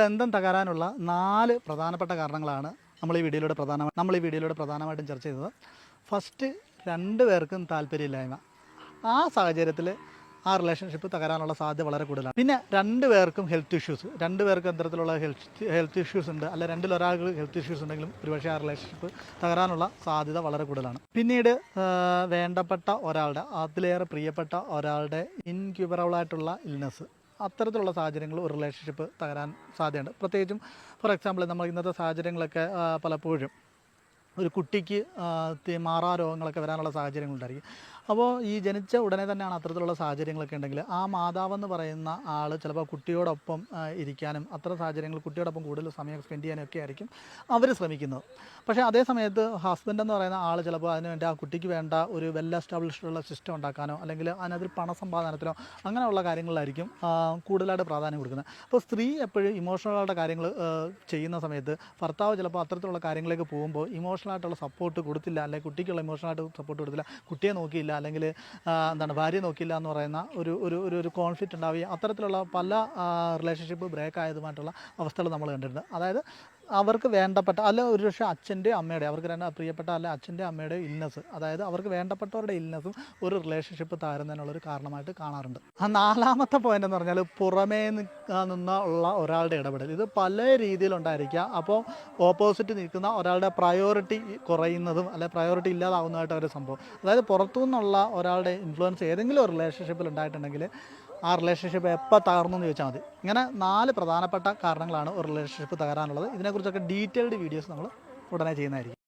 ബന്ധം തകരാനുള്ള നാല് പ്രധാനപ്പെട്ട കാരണങ്ങളാണ് നമ്മൾ ഈ വീഡിയോയിലൂടെ പ്രധാനമായി നമ്മൾ ഈ വീഡിയോയിലൂടെ പ്രധാനമായിട്ടും ചർച്ച ചെയ്തത്. ഫസ്റ്റ് രണ്ട് പേർക്കും താല്പര്യമില്ലായ്മ. ആ സാഹചര്യത്തിൽ ആ റിലേഷൻഷിപ്പ് തകരാനുള്ള സാധ്യത വളരെ കൂടുതലാണ്. പിന്നെ രണ്ട് പേർക്കും ഹെൽത്ത് ഇഷ്യൂസ് രണ്ട് പേർക്കും അത്തരത്തിലുള്ള ഹെൽത്ത് ഹെൽത്ത് ഇഷ്യൂസ് ഉണ്ട്. അല്ല രണ്ടിലൊരാൾക്ക് ഹെൽത്ത് ഇഷ്യൂസ് ഉണ്ടെങ്കിലും ഒരുപക്ഷെ ആ റിലേഷൻഷിപ്പ് തകരാനുള്ള സാധ്യത വളരെ കൂടുതലാണ്. പിന്നീട് വേണ്ടപ്പെട്ട ഒരാളുടെ അതിലേറെ പ്രിയപ്പെട്ട ഒരാളുടെ ഇൻക്യൂബറബിൾ ആയിട്ടുള്ള ഇൽനെസ് അത്തരത്തിലുള്ള സാഹചര്യങ്ങൾ ഒരു റിലേഷൻഷിപ്പ് തകരാൻ സാധ്യതയുണ്ട്. പ്രത്യേകിച്ചും ഫോർ എക്സാമ്പിൾ നമ്മൾ ഇന്നത്തെ സാഹചര്യങ്ങളൊക്കെ പലപ്പോഴും ഒരു കുട്ടിക്ക് മാറാ രോഗങ്ങളൊക്കെ വരാനുള്ള സാഹചര്യങ്ങളുണ്ടായിരിക്കും. അപ്പോൾ ഈ ജനിച്ച ഉടനെ തന്നെയാണ് അത്തരത്തിലുള്ള സാഹചര്യങ്ങളൊക്കെ ഉണ്ടെങ്കിൽ ആ മാതാവെന്ന് പറയുന്ന ആൾ ചിലപ്പോൾ കുട്ടിയോടൊപ്പം ഇരിക്കാനും അത്തരം സാഹചര്യങ്ങൾ കുട്ടിയോടൊപ്പം കൂടുതൽ സമയം സ്പെൻഡ് ചെയ്യാനൊക്കെ ആയിരിക്കും അവർ ശ്രമിക്കുന്നത്. പക്ഷേ അതേ സമയത്ത് ഹസ്ബൻഡ് എന്ന് പറയുന്ന ആൾ ചിലപ്പോൾ അതിന് വേണ്ടി ആ കുട്ടിക്ക് വേണ്ട ഒരു വെൽ എസ്റ്റാബ്ലിഷ്ഡ് ഉള്ള സിസ്റ്റം ഉണ്ടാക്കാനോ അല്ലെങ്കിൽ അതിനകത്ത് പണസമ്പാദനത്തിനോ അങ്ങനെയുള്ള കാര്യങ്ങളിലായിരിക്കും കൂടുതലായിട്ട് പ്രാധാന്യം കൊടുക്കുന്നത്. അപ്പോൾ സ്ത്രീ എപ്പോഴും ഇമോഷണലായിട്ട് കാര്യങ്ങൾ ചെയ്യുന്ന സമയത്ത് ഭർത്താവ് ചിലപ്പോൾ അത്തരത്തിലുള്ള കാര്യങ്ങളിലേക്ക് പോകുമ്പോൾ ഇമോഷണലായിട്ടുള്ള സപ്പോർട്ട് കൊടുത്തില്ല അല്ലെങ്കിൽ കുട്ടിക്കുള്ള ഇമോഷണലായിട്ട് സപ്പോർട്ട് കൊടുത്തില്ല കുട്ടിയെ നോക്കിയില്ല അല്ലെങ്കിൽ എന്താണ് ഭാര്യയെ നോക്കിയില്ല എന്ന് പറയുന്ന ഒരു ഒരു ഒരു ഒരു കോൺഫ്ലിക്റ്റ് ഉണ്ടാവുകയും അത്തരത്തിലുള്ള പല റിലേഷൻഷിപ്പ് ബ്രേക്ക് ആയതുമായിട്ടുള്ള അവസ്ഥകൾ നമ്മൾ കണ്ടിട്ടുണ്ട്. അതായത് അവർക്ക് വേണ്ടപ്പെട്ട അല്ല ഒരു പക്ഷേ അച്ഛന്റെ അമ്മയുടെ അവർക്ക് രണ്ട് പ്രിയപ്പെട്ട അല്ല അച്ഛന്റെ അമ്മയുടെ ഇൽനെസ് അതായത് അവർക്ക് വേണ്ടപ്പെട്ടവരുടെ ഇല്ലസും ഒരു റിലേഷൻഷിപ്പ് താരുന്നതിനുള്ള ഒരു കാരണമായിട്ട് കാണാറുണ്ട്. ആ നാലാമത്തെ പോയിന്റ് എന്ന് പറഞ്ഞാൽ പുറമേ നി- ആ നിന്നുള്ള ഒരാളുടെ ഇടപെടൽ. ഇത് പല രീതിയിലുണ്ടായിരിക്കുക അപ്പോൾ ഓപ്പോസിറ്റ് നിൽക്കുന്ന ഒരാളുടെ പ്രയോറിറ്റി കുറയുന്നതും അല്ലെ പ്രയോറിറ്റി ഇല്ലാതാവുന്നതായിട്ട് ഒരു സംഭവം. അതായത് പുറത്തു നിന്നുള്ള ഒരാളുടെ ഇൻഫ്ലുവൻസ് ഏതെങ്കിലും ഒരു റിലേഷൻഷിപ്പിൽ ഉണ്ടായിട്ടുണ്ടെങ്കിൽ ആ റിലേഷൻഷിപ്പ് എപ്പോൾ തകർന്നു എന്ന് ചോദിച്ചാൽ മതി. ഇങ്ങനെ നാല് പ്രധാനപ്പെട്ട കാരണങ്ങളാണ് ഒരു റിലേഷൻഷിപ്പ് തകരാനുള്ളത്. ഇതിനെക്കുറിച്ചൊക്കെ ഡീറ്റെയിൽഡ് വീഡിയോസ് നമ്മൾ ഉടനെ ചെയ്യുന്നതായിരിക്കും.